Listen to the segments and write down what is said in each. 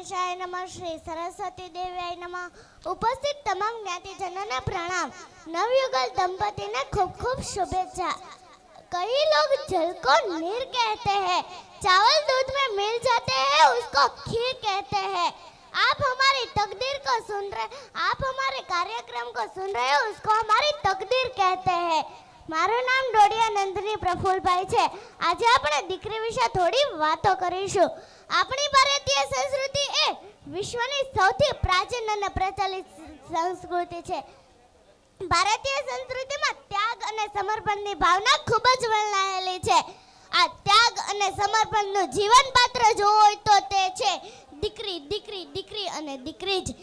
ગણેશાય નમઃ શ્રી સરસ્વતી દેવ્યાય નમઃ ઉપસ્થિત તમામ જ્ઞાતિજનોને પ્રણામ નવયુગલ દંપતિને ખૂબ ખૂબ શુભેચ્છા कई लोग जल को नीर कहते हैं चावल दूध में मिल जाते हैं उसको खीर कहते हैं आप हमारी तकदीर को सुन रहे आप हमारे कार्यक्रम को सुन रहे हो उसको हमारी तकदीर कहते हैं મારું નામ ડોડિયા નંદની પ્રફુલભાઈ છે. આજે આપણે દીકરી વિશે થોડી વાતો કરીશું. આપણી ભારતીય સંસ્કૃતિ એ વિશ્વની સૌથી પ્રાચીન અને પ્રચલિત સંસ્કૃતિ છે. ભારતીય સંસ્કૃતિમાં ત્યાગ અને સમર્પણની ભાવના ખૂબ જ વર્ણવાયેલી છે. આ ત્યાગ અને સમર્પણનું જીવન પાત્ર જોવું હોય તો તે છે દીકરી દીકરી દીકરી અને દીકરી જ.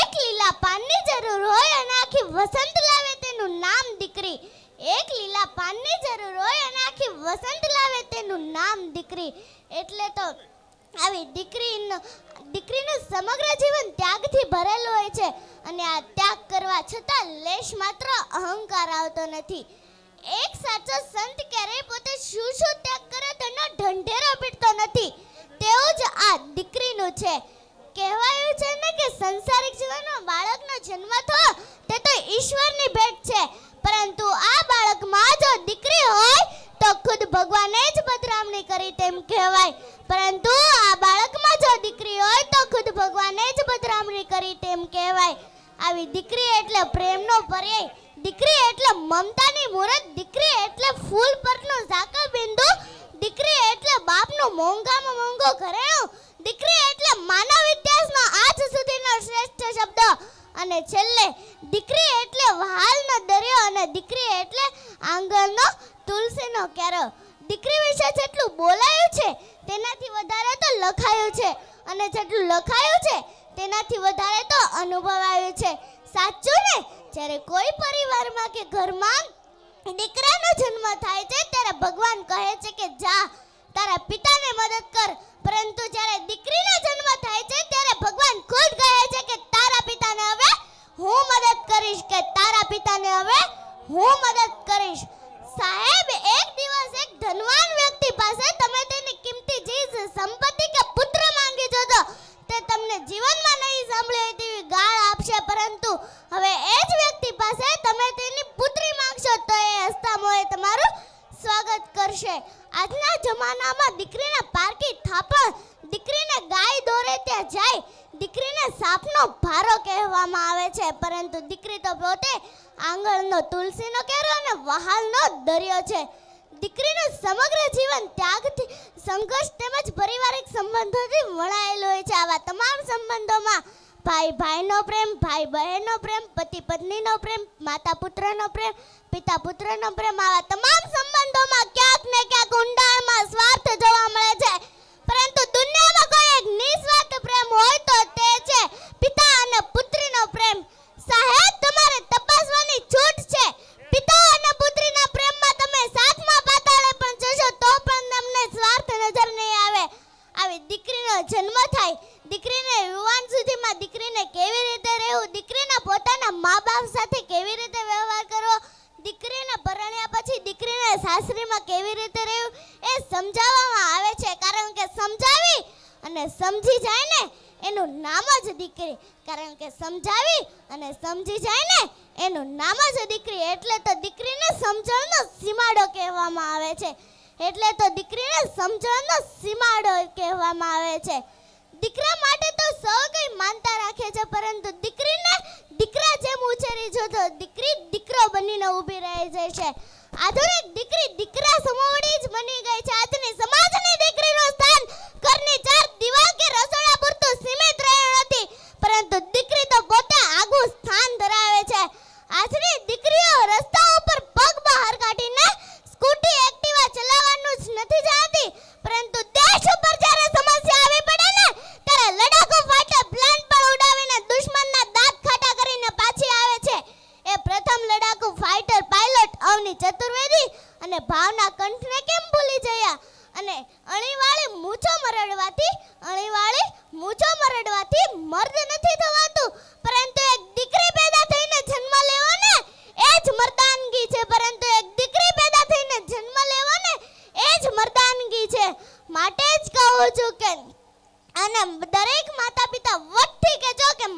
એક લીલા પાનની જરૂર હોય અને આખી વસંત લાવે તેનું નામ દીકરી. એક લીલા પાનની જરૂર હોય અને આખી વસંત લાવે તેનું નામ દીકરી. એટલે તો આવી દીકરીનો, દીકરીનું સમગ્ર જીવન ત્યાગથી ભરેલું હોય છે અને આ ત્યાગ કરવા છતાં લેશ માત્ર અહંકાર આવતો નથી. એક સાચો સંત ક્યારેય પોતે શું શું ત્યાગ કરે તેનો ઢંઢેરો પીટતો નથી. તેવું જ આ દીકરીનું છે. કહેવાયું છે ને કે સંસારિક જીવનમાં બાળકનો જન્મ થયો તે તો ઈશ્વરની ભેટ છે. પરંતુ આ બાળકમાં જો દીકરી હોય, તો ખુદ ભગવાને જ પધરામણી કરી તેમ કહેવાય. પરંતુ આ બાળકમાં જો દીકરી હોય, તો ખુદ ભગવાને જ પધરામણી કરી તેમ કહેવાય. આવી દીકરી એટલે પ્રેમનો પર્યાય. દીકરી એટલે મમતાની મૂરત. દીકરી એટલે ફૂલ પરનું ઝાકળ બિંદુ દીકરી એટલે બાપનું મોંઘામાં મોંઘો ઘરેણું. દીકરી એટલે માનવ ઇતિહાસનો આજ સુધીનો શ્રેષ્ઠ શબ્દ. અને છેલ્લે દીકરી એટલે વહાલનો દરિયો અને દીકરી એટલે આંગણનો તુલસીનો ક્યારો દીકરી વિશે જેટલું બોલાયું છે, તેનાથી વધારે તો લખાયું છે. અને જેટલું લખાયું છે, તેનાથી વધારે તો અનુભવાયું છે. સાચું ને? જ્યારે કોઈ પરિવારમાં કે ઘરમાં દીકરાનો જન્મ થાય છે, ત્યારે ભગવાન કહે છે કે જા, તારા પિતાને મદદ કર. પરંતુ જ્યારે દીકરીનો જન્મ થાય છે, ત્યારે ભગવાન ખુદ કહે છે કે તારા પિતાને હવે હું મદદ કરીશ કે તારા પિતાને હવે હું મદદ કરીશ. સાહેબ, એક દિવસ એક ધનવાન વ્યક્તિ પાસે તમે તેની કિંમતી ચીજ, સંપત્તિ કે પુત્ર માંગી જોજો. તે તમને જીવનમાં નહીં સાંભળી હોય તેવી ગાળ આપશે, પરંતુ હવે એ જ વ્યક્તિ પાસે તમે તેની પુત્રી માંગશો તો એ હસતા મોએ તમારું સ્વાગત કરશે. આજના જમાનામાં દીકરીને પારકી થાપણ, દીકરીને ગાય દોરે ત્યાં જાય. દીકરીને સાપનો ભારો કહેવામાં આવે છે, પરંતુ દીકરી તો પોતે આંગણનો તુલસીનો કેરો અને વહાલનો દરિયો છે. દીકરીનું સમગ્ર જીવન ત્યાગથી, સંઘર્ષ તેમજ પારિવારિક સંબંધોથી વણાયેલું હોય છે. આવા તમામ સંબંધોમાં ભાઈ ભાઈનો પ્રેમ, ભાઈ બહેનનો પ્રેમ, પતિ પત્નીનો પ્રેમ, માતા પુત્રનો પ્રેમ, પિતા પુત્રનો પ્રેમ, આવા તમામ સંબંધોમાં ક્યાંક ને ક્યાંક ઊંડાણમાં સ્વાર્થ જોવા મળે છે. પરંતુ દુનિયામાં કોઈ એક નિસ્વાર્થ પ્રેમ હોય તો તે છે પિતા અને પુત્રીનો પ્રેમ. સાહેબ, તમારે તપાસવાની છૂટ છે. પિતા અને પુત્રીના પ્રેમમાં તમે સાતમા પાતાળે પણ જશો તો પણ તમને સ્વાર્થ નજર નહીં આવે. આવી દીકરીનો જન્મ થાય. દીકરીને યુવાન સુધીમાં દીકરીને કેવી રીતે રહેવું? દીકરીના પોતાના મા બાપ સાથે કેવી રીતે વ્યવહાર કરવો? દીકરીને પરણ્યા પછી દીકરીને સાસરીમાં કેવી રીતે રહેવું? એ સમજાવવામાં આવે છે કારણ કે સમજાવી અને સમજી જાય ને, એનું નામ જ દીકરી. કારણ કે સમજાવી અને સમજી જાય ને, એનું નામ જ દીકરી. એટલે તો દીકરીને સમજણનો સીમાડો કહેવામાં આવે છે. એટલે તો દીકરીને સમજણનો સીમાડો કહેવામાં આવે છે. દીકરા માટે તો સૌ કંઈ માનતા રાખે છે, પરંતુ દીકરીને દીકરા જેમ ઉછેરી જો તો દીકરી દીકરો બનીને ઊભી રહી જાય છે. આધુનિક દીકરી દીકરા સમોવડી જ બની ગઈ છે. આજની સમાજની દીકરીનું સ્થાન ઘરની ચાર દિવાલ કે રસોડા પૂરતું સીમિત રહ્યું નથી પરંતુ દીકરી તો પોતે આગવું સ્થાન ધરાવે છે આજની દીકરીઓ રસ્તા ઉપર પગ બહાર કાઢીને સ્કૂટી એક્ટિવા ચલાવવાનું જ નથી જાણતી પરંતુ દેશ ઉપર જ્યારે સમસ્યા આવી પડે ને ત્યારે લડાકુ ફાઈટર પ્લેન પણ ઉડાવીને દુશ્મનના દાંત ખાટા કરીને પાછી આવે છે એ પ્રથમ લડાકુ ફાઈટર પાયલટ અવની ચતુર્વેદી અને ભાવના કંઠને કેમ ભૂલી ગયા અને અણીવાળી મૂછો મરડવાથી અણીવાળી મૂછો મરડવાથી મર્દ નથી થવાતું પરંતુ એક દીકરી પેદા થઈને જન્મ લેવો ને એ જ મર્દાનગી છે પરંતુ એક દીકરી પેદા થઈને જન્મ લેવો ને એ જ મર્દાનગી છે માટે જ કહું છું કે અને દરેક માતા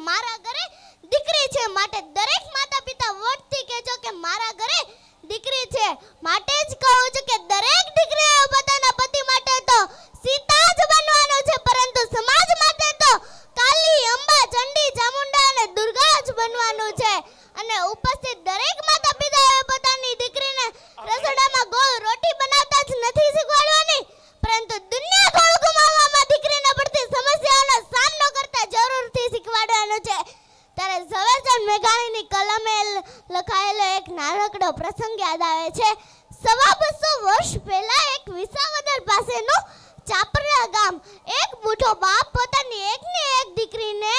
મારા ઘરે દીકરી છે માટે દરેક માતા પિતા વટથી કહેજો કે મારા ઘરે દીકરી છે માટે જ કહું છું કે દરેક દીકરીએ પોતાના પતિ માટે તો સીતા જ બનવાનું છે પરંતુ સમાજ માટે તો કાલી અંબા ચંડી ચામુંડા અને દુર્ગા જ બનવાનું છે અને ઉપસ્થિત દરેક માતા પિતાએ પોતાની દીકરીને રસોડામાં ગોળ રોટી બનાવતા જ નથી શીખવાડવાની પરંતુ દુનિયા ગોળ ગુમાવવામાં દીકરીને પડતી સમસ્યાઓનો સામનો કરતા જરૂરથી શીખવાડવાનું છે ત્યારે ઝવેરચંદ મેઘાણીની કલમે લ- લખાયેલો એક નાનકડો પ્રસંગ યાદ આવે છે સવા બસો વર્ષ પહેલા એક વિસાવદર પાસેનું ચાપરા ગામ એક બૂઢો બાપ પોતાની એકની એક દીકરીને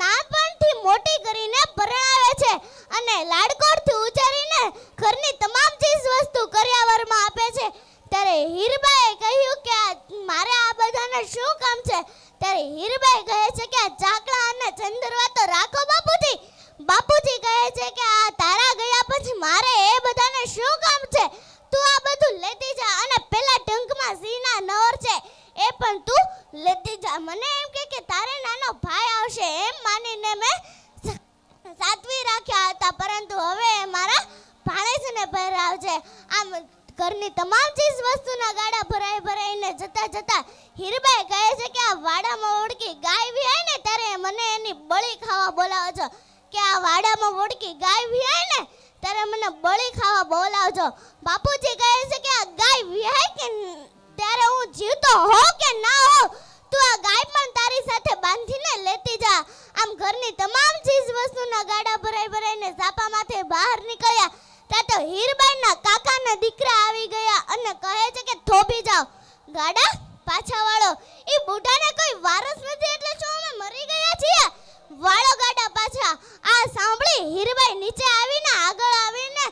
નાનપણથી મોટી કરીને પરણાવે છે અને લાડકોડથી ઉછેરીને ઘરની તમામ ચીજ વસ્તુ કર્યાવરમાં આપે છે. ત્યારે હીરબાએ કહ્યું કે મારે આ બધાને શું કામ છે? ત્યારે હીરબાઈ કહે છે કે આ ચાકડા અને ચંદરવા તો રાખો બાપુજી. બાપુજી કહે છે કે આ તારા ગયા પછી મારે એ બધાને શું કામ છે? તું આ બધું લેતી જા અને પેલા ટંકમાં સીના નવર છે. એ પણ તું લેતી જા. મને એમ કે કે તારે નાનો ભાઈ આવશે, એમ માનીને મેં સાતવી રાખ્યા હતા. પરંતુ હવે એ મારા ભાણેજને ભરાવજે આમ ઘરની તમામ ચીજ વસ્તુના ગાડા ભરાઈ ભરાઈને જતા જતા હીરબાઈ કહે છે કે આ વાડામાં ઓળકી ગાય વિહાય ને ત્યારે મને એની બળી ખાવા બોલાવો છો કે આ વાડામાં ઓળકી ગાય વિહાય ને ત્યારે મને બળી ખાવા બોલાવજો. બાપુજી કહે છે કે આ ગાય વિહાય કે ત્યારે હું જીવતો હો કે ના હો તું આ ગાય પણ તારી સાથે બાંધીને લેતી જા. આમ ઘરની તમામ ચીજ વસ્તુના ગાડા ભરાઈ ભરાઈને સાપામાંથી બહાર નીકળ્યા. ત્યાં તો હીરબાઈના કાકાના દીકરા આવી ગયા અને કહે છે કે થોભી જાઓ. ગાડા, પાછા વાળો. એ બુઢાને કોઈ વારસ નથી એટલે શું અમે મરી ગયા છીએ? વાળો ગાડા પાછા. આ સાંભળી હીરબાઈ નીચે આવીને આગળ આવીને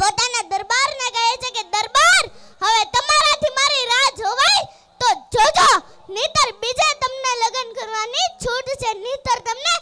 પોતાના દરબારને કહે છે કે, દરબાર, હવે તમારાથી મારી રાહ જોવાય તો જોજો નહીતર બીજે તમને લગ્ન કરવાની છૂટ છે નહીતર તમને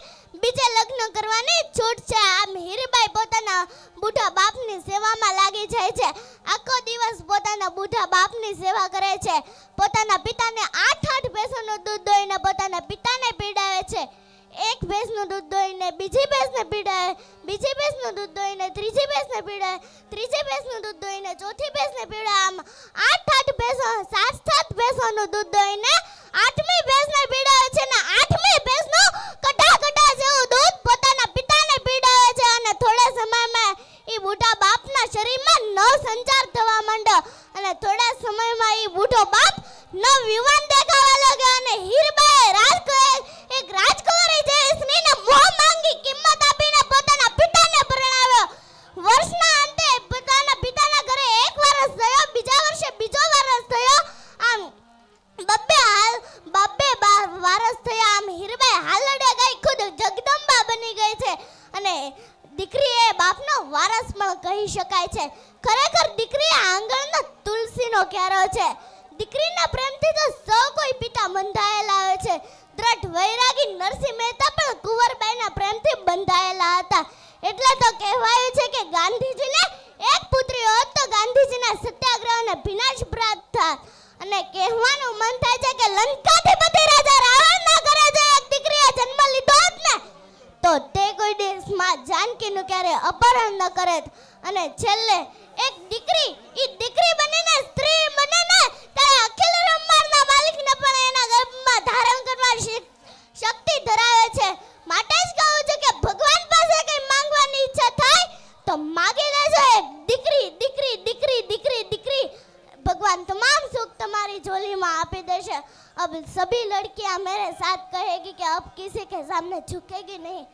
બીજે લગ્ન કરવાની છૂટ છે આમ હીરબાઈ પોતાના બુઢા બાપની સેવામાં લાગી જાય છે આખો દિવસ પોતાના બુઢા બાપની સેવા કરે છે પોતાના પિતાને આઠ આઠ ભેંસોનું દૂધ દોઈને પોતાના પિતાને પીડાવે છે. એક ભેંસનું દૂધ દોઈને બીજી ભેંસને પીડાવે, બીજી ભેંસનું દૂધ દોઈને ત્રીજી ભેંસને પીડાવે, ત્રીજી ભેંસનું દૂધ દોઈને ચોથી ભેંસને પીડાવે. આમ આઠ આઠ ભેંસો, સાત સાત ભેંસોનું દૂધ દોઈને આઠમી ભેંસને પીડાવે છે ને આઠમી ભેંસનું કટા કટા જેવું દૂધ પોતાના પિતાને પીડાવે છે અને થોડા સમયમાં એ બુઢા બાપના શરીરમાં નવ સંચાર થવા માંડ્યો અને થોડા સમયમાં એ બુઢો બાપ નવ યુવાન દેખાવા લાગ્યો અને હીરબાએ રાજકુમાર એક રાજકુમારી જેવી સ્ત્રીને મોહ માંગી કિંમત આપીને પોતાના પિતાને પરણાવ્યો વર્ષના અંતે પોતાના પિતાના ઘરે એક વર્ષ થયો બીજા વર્ષે બીજો વર્ષ થયો આમ બબ્બે હાલ બબ્બે બા- વારસ થયા આમ હીરબાઈ હાલડે ગઈ ખુદ જગદંબા બની ગઈ છે અને દીકરી એ બાપનો વારસ પણ કહી શકાય છે ખરેખર દીકરી આ આંગણનો તુલસીનો ક્યારો છે. દીકરીના પ્રેમથી તો સૌ કોઈ પિતા બંધાયેલા હોય છે. દ્રઢ વૈરાગી નરસિંહ મહેતા પણ કુંવરબાઈના પ્રેમથી બંધાયેલા હતા. એટલે તો કહેવાયું છે કે ગાંધીજીને એક પુત્રી હોત તો ગાંધીજીના સત્યાગ્રહને વિનાશ પ્રાપ્ત થાત. અને કહેવાનું મન થાય છે કે લંકાધિપતિ રાજા રાવણના ઘરે જો એક દીકરીએ જન્મ લીધો હોત ને, તો તે કોઈ દેશમાં જાનકીનું ક્યારે અપહરણ ન કરે. અને છેલ્લે એક દીકરી, ઈ દીકરી બનીને સ્ત્રી અપાર શક્તિ ધરાવે છે. માટે જ કહું છું કે ભગવાન પાસે કંઈ માંગવાની ઈચ્છા થાય તો માગી લેજો દીકરી દીકરી દીકરી દીકરી દીકરી. ભગવાન તમામ સુખ તમારી જોલીમાં આપી દેશે. અબ સભી લડકિયા મેરે સાથ કહેગી કે અબ કિસી કે સામને ઝુકેગી નહીં.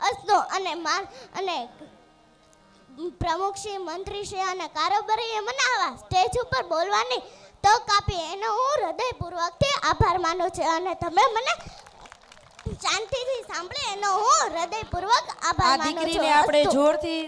અસનો અને માન અને પ્રમુખ શ્રી, મંત્રી શ્રી અને કારોબારી એ આવા સ્ટેજ ઉપર બોલવાની તક આપી એનો હું હૃદયપૂર્વકથી આભાર માનું છું અને તમે મને શાંતિથી સાંભળી એનો હું હૃદયપૂર્વક આભાર માનું છું દીકરીને આપણે. જોરથી